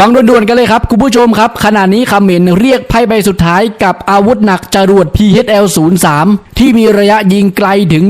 ฟังด่วนๆกันเลยครับ คุณผู้ชมครับ ขณะนี้คำเหมนเรียกไพ่ใบสุดท้ายกับอาวุธหนักจรวด PHL 03ที่มีระยะยิงไกลถึง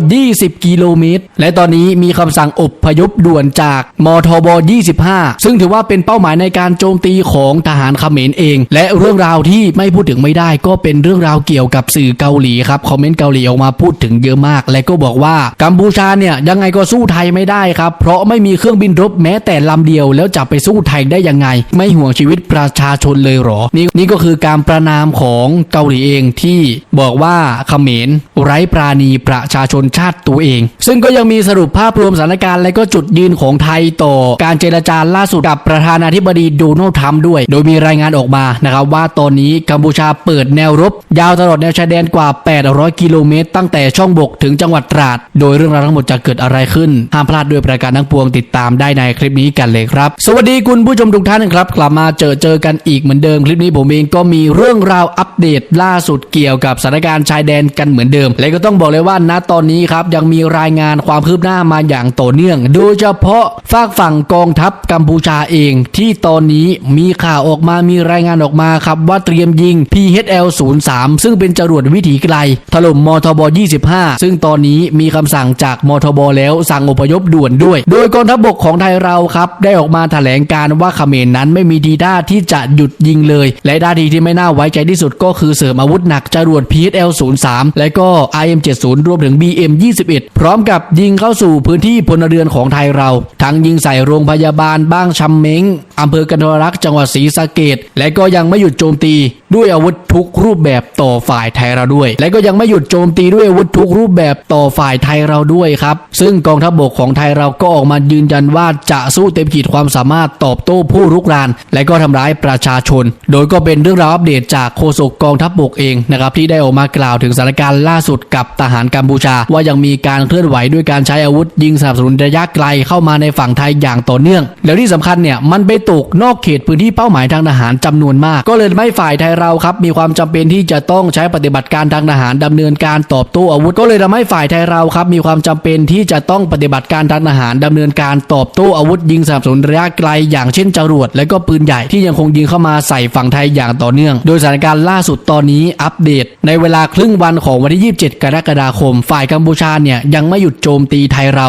120 กิโลเมตร และตอนนี้มีคำสั่งอบพยพด่วนจากมทบ 25 ซึ่งถือว่าเป็นเป้าหมายในการโจมตีของทหารคำเขมรเอง และเรื่องราวที่ไม่พูดถึงไม่ได้ ก็เป็นเรื่องราวเกี่ยวกับสื่อเกาหลีครับคอมเมนต์เกาหลีออกมาพูดถึงเยอะมาก และก็บอกว่ากัมพูชาเนี่ยยังไงก็สู้ไทยไม่ได้ครับเพราะไม่มีเครื่องบินรบแม้แต่ลำเดียวแล้วจะไปสู้ไทยได้ยังไง ไม่ห่วงชีวิตประชาชนเลยหรอ นี่นี่ก็คือการประนามของเกาหลีเองที่บอกว่าเขมรไร้ปราณีประชาชนชาติตัวเอง ซึ่งก็ยังมีสรุปภาพรวมสถานการณ์และก็จุดยืนของไทยต่อ การเจรจาล่าสุดกับประธานาธิบดีโดนัลด์ทรัมป์ด้วย โดยมีรายงานออกมานะครับว่าตอนนี้กัมพูชาเปิดแนวรบ ยาวตลอดแนวชายแดนกว่า 800 กิโลเมตร ตั้งแต่ช่องบกถึงจังหวัดตราด โดยเรื่องราวทั้งหมดจะเกิดอะไรขึ้น ห้ามพลาดด้วยประการทั้งปวงติดตามได้ในคลิปนี้กันเลยครับ สวัสดีคุณผู้ชมทุกท่านครับ กลับมาเจอเจอกันอีกเหมือนเดิม คลิปนี้ผมเองก็มีเรื่องราวอัปเดตล่าสุดเกี่ยวกับสถานการณ์ชายแดนกันเหมือนเดิม และก็ต้องบอกเลยว่าณตอนนี้ครับยังมีรายงานความคืบหน้ามาอย่างต่อเนื่อง โดยเฉพาะฝากฝั่งกองทัพกัมพูชาเอง ที่ตอนนี้มีข่าวออกมามีรายงานออกมาครับว่าเตรียมยิง PHL 03ซึ่งเป็นจรวดวิถีไกล ถล่มมทบ 25 ซึ่งตอนนี้มีคำสั่งจากมทบแล้วสั่งอพยพด่วนด้วย โดยกองทัพบกของไทยเราครับได้ออกมาแถลงการว่าเขมรนั้นไม่มีดีด้าที่จะหยุดยิงเลย และด้าทีที่ไม่น่าไว้ใจที่สุดก็คือเสริมอาวุธหนักจรวด PSL-03 และก็ IM 70 รวมถึง BM 21 พร้อมกับยิงเข้าสู่พื้นที่พลเรือนของไทยเรา ทั้งยิงใส่โรงพยาบาลบ้างชำเม้ง อำเภอกันทรลักษ์จังหวัดศรีสะเกดและก็ยังไม่หยุดโจมตีด้วยอาวุธทุกรูปแบบต่อฝ่ายไทยเราด้วย และก็ยังไม่หยุดโจมตีด้วยอาวุธทุกรูปแบบต่อฝ่ายไทยเราด้วยครับ ซึ่งกองทัพบกของไทยเราก็ออกมายืนยันว่าจะสู้เต็มขีดความสามารถตอบโต้ผู้รุกราน และก็ทำร้ายประชาชน โดยก็เป็นเรื่องราวอัปเดตจากโฆษกกองทัพบกเองนะครับที่ได้ออกมากล่าวถึงสถานการณ์ล่าสุดกับทหารกัมพูชา ว่ายังมีการเคลื่อนไหวด้วยการใช้อาวุธ ยิงสนับสนุนระยะไกลเข้ามาในฝั่งไทยอย่างต่อเนื่อง แล้วที่สำคัญเนี่ยมันไปตกนอกเขตพื้นที่เป้าหมายทางทหารจำนวนมาก ก็เลยทำให้ฝ่ายไทยเราครับมีความจำเป็นที่จะต้องใช้ปฏิบัติการทางทหารดำเนินการตอบโต้อาวุธ ก็เลยทำให้ฝ่ายไทยเราครับมีความจำเป็นที่จะต้องปฏิบัติการทางทหารดำเนินการตอบโต้อาวุธ ยิงสนับสนุนระยะไกลอย่างเช่นจรวดและก็ปืนใหญ่ที่ยังคงยิงเข้ามาใส่ฝั่งไทยอย่างต่อเนื่อง โดยสถานการณ์ล่าสุดตอนนี้อัปเดต ในเวลาครึ่งวันของวันที่ 27 กรกฎาคม ฝ่ายกัมพูชาเนี่ยยังไม่หยุดโจมตีไทยเรา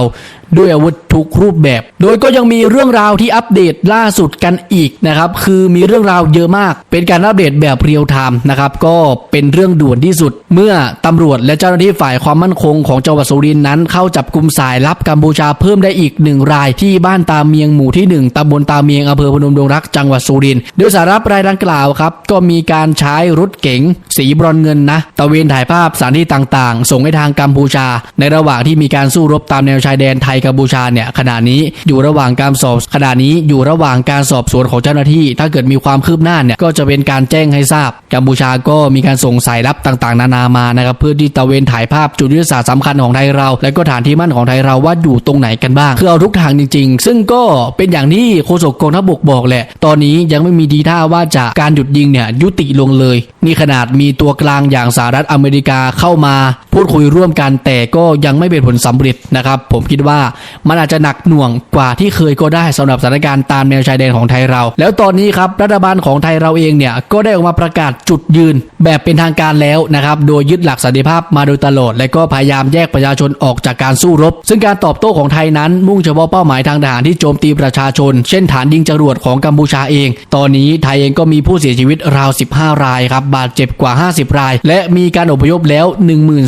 ด้วยอาวุธทุกรูปแบบ โดยก็ยังมีเรื่องราวที่อัปเดตล่าสุดกันอีกนะครับ คือมีเรื่องราวเยอะมาก เป็นการอัปเดตแบบเรียลไทม์นะครับ ก็เป็นเรื่องด่วนที่สุด เมื่อตำรวจและเจ้าหน้าที่ฝ่ายความมั่นคงของจังหวัดสุรินทร์นั้น เข้าจับกลุ่มสายลับกัมพูชาเพิ่มได้อีกหนึ่งรายที่บ้านตาเมียงหมู่ที่หนึ่งตำบลตาเมียงอำเภอพนมดงรักจังหวัดสุรินทร์โดยสารับรายดังกล่าวครับ ก็มีการใช้รถเก๋งสีบรอนเงินนะตะเวนถ่ายภาพสถานที่ต่างๆ ส่งให้ทางกัมพูชา ในระหว่างที่มีการสู้รบตามแนวชายแดนไทยกัมพูชาเนี่ยขณะนี้อยู่ระหว่างการสอบขณะนี้อยู่ระหว่างการสอบสวนของเจ้าหน้าที่ ถ้าเกิดมีความคืบหน้าเนี่ยก็จะเป็นการแจ้งให้ทราบ กัมพูชาก็มีการส่งสายลับต่างๆ นานามานะครับเพื่อที่ตะเวนถ่ายภาพจุดยุทธศาสตร์สำคัญของไทยเรา และก็ฐานที่มั่นของไทยเราว่าอยู่ตรงไหนกันบ้างคือเอาทุกทางจริง ๆ ซึ่งก็เป็นอย่างที่โฆษกกองทัพบกบอกแหละ ตอนนี้ยังไม่มีดีท่าว่าจะการหยุดยิงเนี่ยยุติลงเลย นี่ขนาดมีตัวกลางอย่างสหรัฐอเมริกาเข้ามา พูดคุยร่วมกันแต่ก็ยังไม่เป็นผลสำเร็จนะครับผมคิดว่ามันอาจจะหนักหน่วงกว่าที่เคยก็ได้สำหรับสถานการณ์ตามแนวชายแดนของไทยเรา แล้วตอนนี้ครับรัฐบาลของไทยเราเองเนี่ยก็ได้ออกมาประกาศจุดยืนแบบเป็นทางการแล้วนะครับโดยยึดหลักสันติภาพมาโดยตลอด และก็พยายามแยกประชาชนออกจากการสู้รบ ซึ่งการตอบโต้ของไทยนั้น มุ่งเฉพาะเป้าหมายทางทหารที่โจมตีประชาชน เช่นฐานยิงจรวดของกัมพูชาเอง ตอนนี้ไทยเองก็มีผู้เสียชีวิตราว 15 รายครับบาดเจ็บกว่า 50 ราย และมีการอพยพแล้ว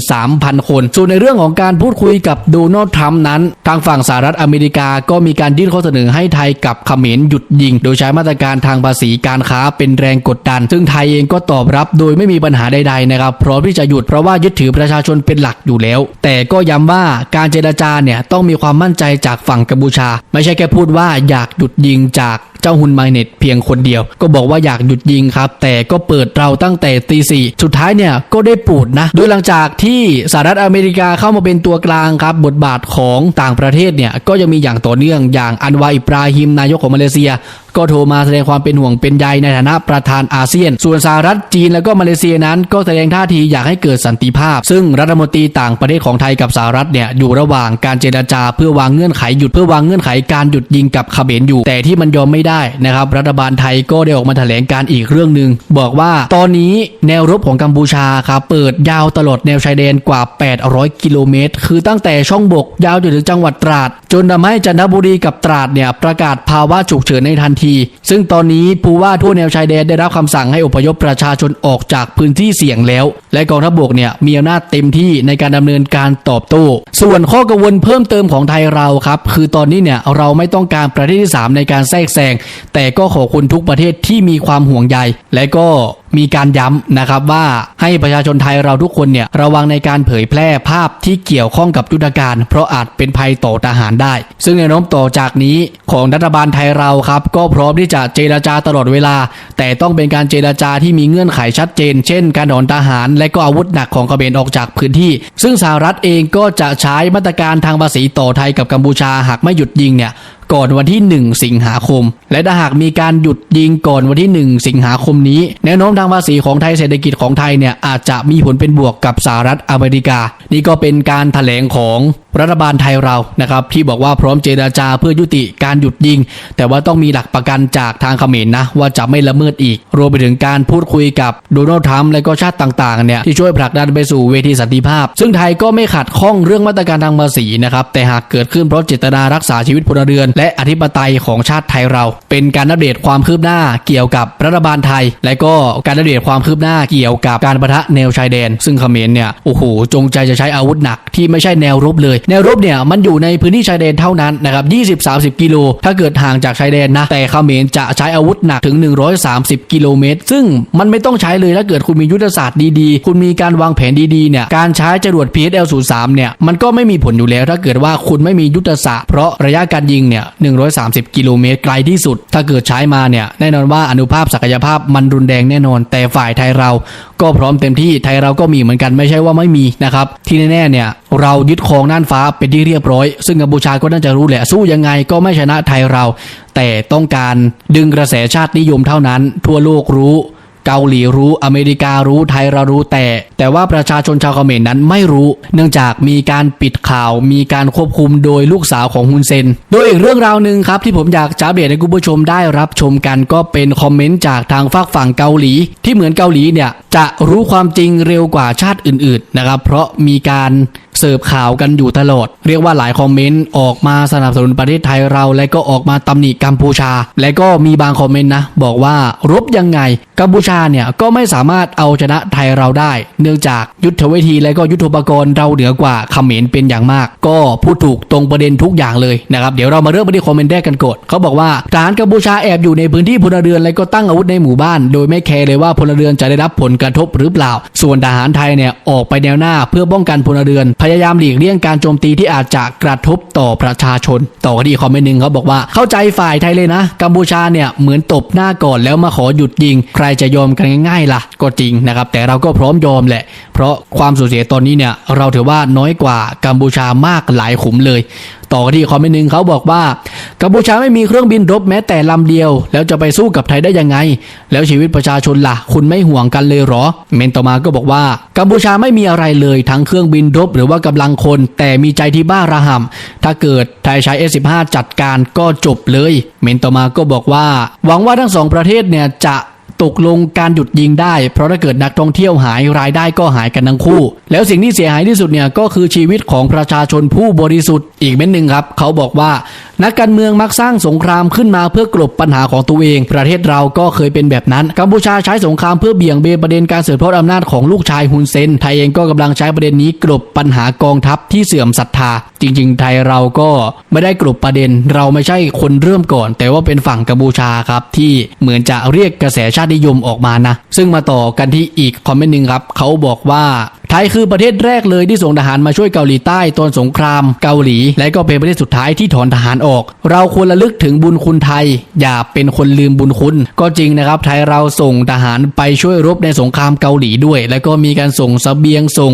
13,000 คน ส่วนในเรื่องของการพูดคุยกับโดนัลด์ทรัมป์นั้นทางฝั่งสหรัฐอเมริกาก็มีการยื่นข้อเสนอให้ไทยกับเขมรหยุดยิง โดยใช้มาตรการทางภาษีการค้าเป็นแรงกดดัน ซึ่งไทยเองก็ตอบรับโดยไม่มีปัญหาใดๆนะครับพร้อมที่จะหยุดเพราะว่ายึดถือประชาชนเป็นหลักอยู่แล้ว แต่ก็ย้ำว่าการเจรจาเนี่ยต้องมีความมั่นใจจากฝั่งกัมพูชา ไม่ใช่แค่พูดว่าอยากหยุดยิงจาก เจ้าฮุนไมเน็ตเพียงคนเดียว ก็บอกว่าอยากหยุดยิงครับ แต่ก็เปิดเราตั้งแต่ตีสี่สุดท้ายเนี่ยก็ได้ปูดนะ โดยหลังจากที่สหรัฐอเมริกาเข้ามาเป็นตัวกลางครับ บทบาทของต่างประเทศเนี่ยก็ยังมีอย่างต่อเนื่องอย่างอันวาอิบราฮิมนายกของมาเลเซียก็โทรมาแสดงความเป็นห่วงเป็นใยในฐานะประธานอาเซียน ส่วนสหรัฐจีนแล้วก็มาเลเซียนั้น ก็แสดงท่าทีอยากให้เกิดสันติภาพ ซึ่งรัฐมนตรีต่างประเทศของไทยกับสหรัฐเนี่ยอยู่ระหว่างการเจรจาเพื่อวางเงื่อนไขหยุดเพื่อวางเงื่อนไขการหยุดยิงกับเขมรอยู่ แต่ที่มันยอมไม่ได้ได้นะครับ รัฐบาลไทยก็ได้ออกมาแถลงการอีกเรื่องหนึ่งบอกว่าตอนนี้แนวรบของกัมพูชาครับเปิดยาวตลอดแนวชายแดนกว่า 800 กิโลเมตร คือตั้งแต่ช่องบกยาวจนถึงจังหวัดตราด จนทำให้จันทบุรีกับตราดเนี่ยประกาศภาวะฉุกเฉินในทันที ซึ่งตอนนี้ผู้ว่าทั่วแนวชายแดนได้รับคำสั่งให้อพยพประชาชนออกจากพื้นที่เสี่ยงแล้ว และกองทัพบกเนี่ยมีอำนาจเต็มที่ในการดำเนินการตอบโต้ ส่วนข้อกังวลเพิ่มเติมของไทยเราครับ คือตอนนี้เนี่ยเราไม่ต้องการประเทศที่ 3 ในการแทรกแซงแต่ก็ขอบคุณทุกประเทศที่มีความห่วงใย และก็มีการย้ำนะครับว่าให้ประชาชนไทยเราทุกคนเนี่ยระวังในการเผยแพร่ภาพที่เกี่ยวข้องกับยุทธการ เพราะอาจเป็นภัยต่อทหารได้ ซึ่งแนน้มต่อจากนี้ของรัฐบาลไทยเราครับ ก็พร้อมที่จะเจราจาตลอดเวลา แต่ต้องเป็นการเจราจาที่มีเงื่อนไขชัดเจน เช่น การถอนทหาร และก็อาวุธหนักของกเขมรออกจากพื้นที่ ซึ่งสหรัฐเองก็จะใช้มาตรการทางภาษีต่อไทยกับกัมพูชาหากไม่หยุดยิงเนี่ยก่อนวันที่ 1 สิงหาคม และถ้าหากมีการหยุดยิงก่อนวันที่ 1 สิงหาคมนี้ แนวโน้มทางภาษีของไทยเศรษฐกิจของไทยเนี่ยอาจจะมีผลเป็นบวกกับสหรัฐอเมริกา นี่ก็เป็นการถแถลงของรัฐบาลไทยเรานะครับที่บอกว่าพร้อมเจราจาเพื่อยุติการหยุดยิง แต่ว่าต้องมีหลักประกันจากทางเขมรนะว่าจะไม่ละเมิดอีก รวมไปถึงการพูดคุยกับโดนัลด์ทรัมป์และก็ชาติต่างๆเนี่ยที่ช่วยผลักดันไปสู่เวทีสันติภาพ ซึ่งไทยก็ไม่ขัดข้องเรื่องมาตรการทางภาษีนะครับแต่หากเกิดขึ้นเพราะเจตนารักษาชีวิตพลเรือนและอธิปไตยของชาติไทยเรา เป็นการอัปเดตความคืบหน้าเกี่ยวกับรัฐบาลไทย และก็การอัปเดตความคืบหน้าเกี่ยวกับการประทะแนวชายแดน ซึ่งเขมรเนี่ยโอ้โหจงใจจะใช้อาวุธหนักที่ไม่ใช่แนวรบเลย แนวรบเนี่ยมันอยู่ในพื้นที่ชายแดนเท่านั้นนะครับ20-30 กิโล ถ้าเกิดห่างจากชายแดนนะ แต่เขมรจะใช้อาวุธหนักถึง 130 กิโลเมตร ซึ่งมันไม่ต้องใช้เลยถ้าเกิดคุณมียุทธศาสตร์ดีๆ คุณมีการวางแผนดีๆ เนี่ย การใช้จรวด PSL03 เนี่ย มันก็ไม่มีผลอยู่แล้ว ถ้าเกิดว่าคุณไม่มียุทธศาสตร์ เพราะระยะการยิงเนี่ย130 กิโลเมตรไกลที่สุด ถ้าเกิดใช้มาเนี่ยแน่นอนว่าอนุภาพศักยภาพมันรุนแรงแน่นอน แต่ฝ่ายไทยเราก็พร้อมเต็มที่ไทยเราก็มีเหมือนกันไม่ใช่ว่าไม่มีนะครับ ที่แน่ๆเนี่ยเรายึดครองน่านฟ้าเป็นที่เรียบร้อย ซึ่งกัมพูชาก็น่าจะรู้แหละสู้ยังไงก็ไม่ชนะไทยเรา แต่ต้องการดึงกระแสชาตินิยมเท่านั้น ทั่วโลกรู้ เกาหลีรู้อเมริการู้ไทยเรารู้แต่ แต่ว่าประชาชนชาวเขมรนั้นไม่รู้ เนื่องจากมีการปิดข่าว มีการควบคุมโดยลูกสาวของฮุนเซน โดยอีกเรื่องราวหนึ่งครับที่ผมอยากจะอัปเดตให้คุณผู้ชมได้รับชมกันก็เป็นคอมเมนต์จากทางฝากฝั่งเกาหลี ที่เหมือนเกาหลีเนี่ยจะรู้ความจริงเร็วกว่าชาติอื่นๆนะครับเพราะมีการ สิร์ฟข่าวกันอยู่ตลอด เรียกว่าหลายคอมเมนต์ออกมาสนับสนุนประเทศไทยเรา และก็ออกมาตำหนิกัมพูชา และก็มีบางคอมเมนต์นะ บอกว่ารบยังไง กัมพูชาเนี่ยก็ไม่สามารถเอาชนะไทยเราได้ เนื่องจากยุทธวิธีและก็ยุทธปกรณ์เราเหนือกว่าเขมรเป็นอย่างมาก ก็พูดถูกตรงประเด็นทุกอย่างเลยนะครับเดี๋ยวเรามาเริ่มกันที่คอมเมนต์แรกกันก่อนเขาบอกว่าทหารกัมพูชาแอบอยู่ในพื้นที่พลเรือนและก็ตั้งอาวุธในหมู่บ้าน โดยไม่แคร์เลยว่าพลเรือนจะได้รับผลกระทบหรือเปล่า ส่วนทหารไทยเนี่ยออกไปแนวหน้าเพื่อป้องกันพลเรือนพยายามหลีกเลี่ยงการโจมตีที่อาจจะกระทบต่อประชาชน ต่อกันอีกคอมเมนต์หนึ่งเขาบอกว่าเข้าใจฝ่ายไทยเลยนะ กัมพูชาเนี่ยเหมือนตบหน้าก่อนแล้วมาขอหยุดยิง ใครจะยอมกันง่ายๆล่ะ ก็จริงนะครับ แต่เราก็พร้อมยอมแหละ เพราะความสูญเสียตอนนี้เนี่ยเราถือว่าน้อยกว่ากัมพูชามากหลายขุมเลยต่อกันที่คอมเมนต์หนึ่งเขาบอกว่ากัมพูชาไม่มีเครื่องบินรบแม้แต่ลำเดียว แล้วจะไปสู้กับไทยได้ยังไง แล้วชีวิตประชาชนล่ะ คุณไม่ห่วงกันเลยหรอ เมนต่อมาก็บอกว่ากัมพูชาไม่มีอะไรเลยทั้งเครื่องบินรบหรือว่ากำลังคน แต่มีใจที่บ้าระห่ำถ้าเกิดไทยใช้ S15 จัดการก็จบเลย เมนต่อมาก็บอกว่า หวังว่าทั้งสองประเทศเนี่ยจะ ตกลงการหยุดยิงได้ เพราะถ้าเกิดนักท่องเที่ยวหายรายได้ก็หายกันทั้งคู่ แล้วสิ่งที่เสียหายที่สุดเนี่ยก็คือชีวิตของประชาชนผู้บริสุทธิ์อีกเม็ดหนึ่งครับ เขาบอกว่านักการเมืองมักสร้างสงครามขึ้นมาเพื่อกลบปัญหาของตัวเอง ประเทศเราก็เคยเป็นแบบนั้น กัมพูชาใช้สงครามเพื่อเบี่ยงเบนประเด็นการสืบทอดอำนาจของลูกชายฮุนเซน ไทยเองก็กำลังใช้ประเด็นนี้กลบปัญหากองทัพที่เสื่อมศรัทธา จริง ๆ ไทยเราก็ไม่ได้กลบประเด็น เราไม่ใช่คนเริ่มก่อน แต่ว่าเป็นฝั่งกัมพูชาครับที่เหมือนจะเรียกกระแสชาตินิยมออกมานะ ซึ่งมาต่อกันที่อีกคอมเมนต์หนึ่งครับเขาบอกว่าไทยคือประเทศแรกเลยที่ส่งทหารมาช่วยเกาหลีใต้ตอนสงครามเกาหลี และก็เป็นประเทศสุดท้ายที่ถอนทหารออก เราควรระลึกถึงบุญคุณไทย อย่าเป็นคนลืมบุญคุณ ก็จริงนะครับ ไทยเราส่งทหารไปช่วยรบในสงครามเกาหลีด้วย แล้วก็มีการส่งเสบียงส่ง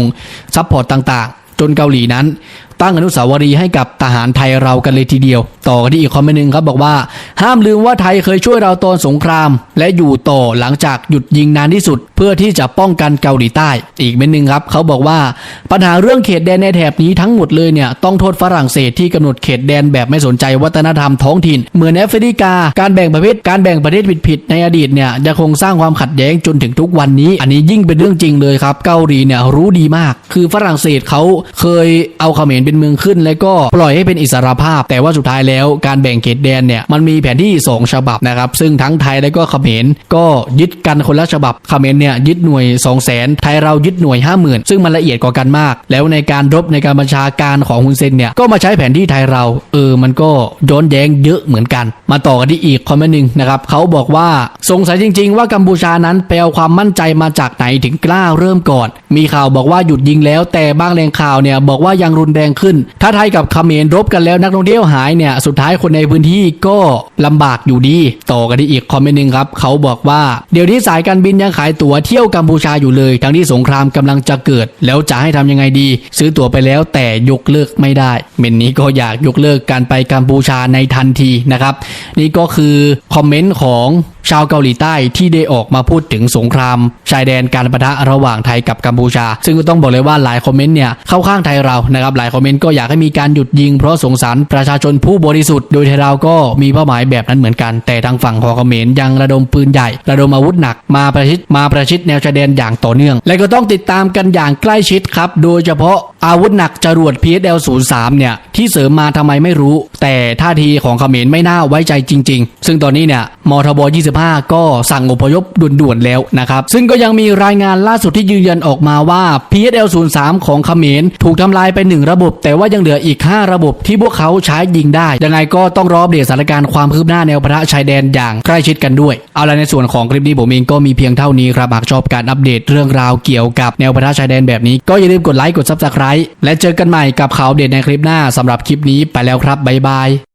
ซัพพอร์ตต่างๆ จนเกาหลีนั้น ตั้งอนุสาวรีย์ให้กับทหารไทยเรากันเลยทีเดียว ต่อกันที่อีกคอมเมนต์หนึ่งครับบอกว่า ห้ามลืมว่าไทยเคยช่วยเราตอนสงคราม และอยู่ต่อหลังจากหยุดยิงนานที่สุด เพื่อที่จะป้องกันเกาหลีใต้ อีกเม็นหนึ่งครับเขาบอกว่าปัญหาเรื่องเขตแดนในแถบนี้ทั้งหมดเลยเนี่ยต้องโทษฝรั่งเศสที่กำหนดเขตแดนแบบไม่สนใจวัฒนธรรมท้องถิ่น เหมือนแอฟริกา การแบ่งประเภทการแบ่งประเทศผิดๆในอดีตเนี่ยยังคงสร้างความขัดแย้งจนถึงทุกวันนี้ อันนี้ยิ่งเป็นเรื่องจริงเลยครับเกาหลีเนี่ยรู้ดีมาก คือฝรั่งเศสเขาเคยเอาเขมรเป็นเมืองขึ้น แล้วก็ปล่อยให้เป็นอิสรภาพ แต่ว่าสุดท้ายแล้วการแบ่งเขตแดนเนี่ยมันมีแผนที่ 2 ฉบับนะครับซึ่งทั้งไทยและก็เขมรก็ยึดกันคนละฉบับเขมรเนี่ยยึดหน่วย 2 0 0 0 0 0ไทยเรายึดหน่วย 50,000 ซึ่งมันละเอียดกว่ากันมาก แล้วในการรบในการบัญชาการของฮุนเซนเนี่ยก็มาใช้แผนที่ไทยเรา เออมันก็ย้อนแย้งเยอะเหมือนกัน มาต่อกันที่อีกคอมเมนต์หนึ่งนะครับเขาบอกว่าสงสัยจริง ๆ ว่ากัมพูชานั้นไปเอาความมั่นใจมาจากไหนถึงกล้าเริ่มก่อน มีข่าวบอกว่าหยุดยิงแล้ว แต่บางแหล่งข่าวเนี่ยบอกว่ายังรุนแรงขึ้น ถ้าไทยกับเขมรรบกันแล้วนักท่องเที่ยวหายเนี่ยสุดท้ายคนในพื้นที่ก็ลำบากอยู่ดี ต่อกันที่อีกคอมเมนต์หนึ่งครับเขาบอกว่าเดี๋ยวนี้สายการบินยังขายตั๋วเที่ยวกัมพูชาอยู่เลย ทั้งที่สงครามกำลังจะเกิด แล้วจะให้ทำยังไงดี ซื้อตั๋วไปแล้วแต่ยกเลิกไม่ได้เมนนี้ก็อยากยกเลิกการไปกัมพูชาในทันทีนะครับ นี่ก็คือคอมเมนต์ของชาวเกาหลีใต้ที่ได้ออกมาพูดถึงสงคราม ชายแดนการประทะระหว่างไทยกับกัมพูชา ซึ่งก็ต้องบอกเลยว่าหลายคอมเมนต์เนี่ยเข้าข้างไทยเรานะครับหลายคอมเมนต์ก็อยากให้มีการหยุดยิงเพราะสงสารประชาชนผู้บริสุทธิ์โดยไทยเราก็มีเป้าหมายแบบนั้นเหมือนกันแต่ทางฝั่งของเขมรยังระดมปืนใหญ่ ระดมอาวุธหนักมาประชิดมาประชิดแนวชายแดนอย่างต่อเนื่อง และก็ต้องติดตามกันอย่างใกล้ชิดครับ โดยเฉพาะอาวุธหนักจรวด PSL 03เนี่ยที่เสริมมาทำไมไม่รู้แต่ท่าทีของเขมรไม่น่าไว้ใจจริง ๆ ซึ่งตอนนี้เนี่ยมทบ 25 ก็สั่งอพยพด่วนๆแล้วนะครับ ซึ่งก็ยังมีรายงานล่าสุดที่ยืนยันออกมาว่า PSL 03ของเขมรถูกทำลายไปหนึ่งระบบ แต่ว่ายังเหลืออีก 5 ระบบที่พวกเขาใช้ยิงได้ ยังไงก็ต้องรออัปเดตสถานการณ์ความคืบหน้าแนวปะทะชายแดนอย่างใกล้ชิดกันด้วย เอาละในส่วนของคลิปนี้ผมเองก็มีเพียงเท่านี้ครับ หากชอบการอัปเดตเรื่องราวเกี่ยวกับแนวปะทะชายแดนแบบนี้ก็อย่าลืมกดไลค์กด Subscribe และเจอกันใหม่กับข่าวอัปเดในคลิปหน้าสำหรับคลิปนี้ไปแล้วครับบ๊ายบาย Bye.